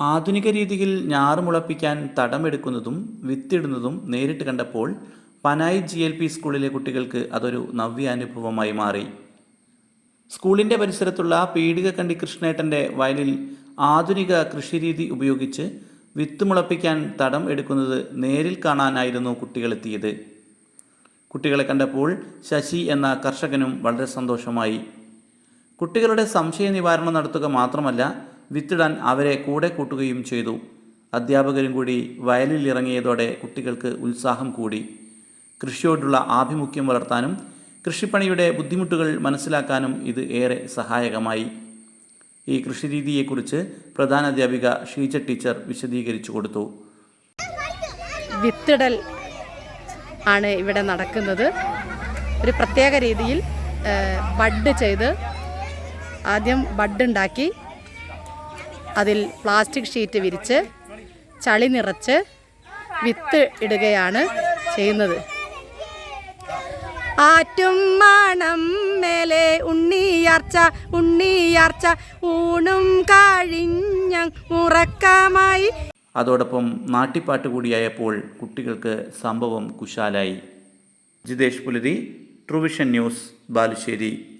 ആധുനിക രീതിയിൽ ഞാറുമുളപ്പിക്കാൻ തടമെടുക്കുന്നതും വിത്തിടുന്നതും നേരിട്ട് കണ്ടപ്പോൾ പനായി ജി എൽ പി സ്കൂളിലെ കുട്ടികൾക്ക് അതൊരു നവ്യാനുഭവമായി മാറി. സ്കൂളിന്റെ പരിസരത്തുള്ള പീടികക്കണ്ടി കൃഷ്ണേട്ടന്റെ വയലിൽ ആധുനിക കൃഷിരീതി ഉപയോഗിച്ച് വിത്ത് മുളപ്പിക്കാൻ തടം എടുക്കുന്നത് നേരിൽ കാണാനായിരുന്നു കുട്ടികളെത്തിയത് കുട്ടികളെ കണ്ടപ്പോൾ ശശി എന്ന കർഷകനും വളരെ സന്തോഷമായി. കുട്ടികളുടെ സംശയ നിവാരണം നടത്തുക മാത്രമല്ല വിത്തിടാൻ അവരെ കൂടെ കൂട്ടുകയും ചെയ്തു. അധ്യാപകരും കൂടി വയലിൽ ഇറങ്ങിയതോടെ കുട്ടികൾക്ക് ഉത്സാഹം കൂടി. കൃഷിയോടുള്ള ആഭിമുഖ്യം വളർത്താനും കൃഷിപ്പണിയുടെ ബുദ്ധിമുട്ടുകൾ മനസ്സിലാക്കാനും ഇത് ഏറെ സഹായകമായി. ഈ കൃഷിരീതിയെക്കുറിച്ച് പ്രധാനാധ്യാപിക ഷീജ ടീച്ചർ വിശദീകരിച്ചു കൊടുത്തു. വിത്തിടൽ ആണ് ഇവിടെ നടക്കുന്നത്. ഒരു പ്രത്യേക രീതിയിൽ ബഡ് ചെയ്ത് ആദ്യം ബഡ് ഉണ്ടാക്കി അതിൽ പ്ലാസ്റ്റിക് ഷീറ്റ് വിരിച്ച് ചളി നിറച്ച് വിത്ത് ഇടുകയാണ് ചെയ്യുന്നത്. ആറ്റും മണം മേലെ ഉണ്ണിയാർച്ച ഉണ്ണിയാർച്ച ഊണും കഴിഞ്ഞ ഉറക്കമായി. അതോടൊപ്പം നാട്ടിപ്പാട്ട് കൂടിയായപ്പോൾ കുട്ടികൾക്ക് സംഭവം കുശാലായി. ജിതേഷ് പുലരി ട്രൂവിഷൻ ന്യൂസ് ബാലുശ്ശേരി.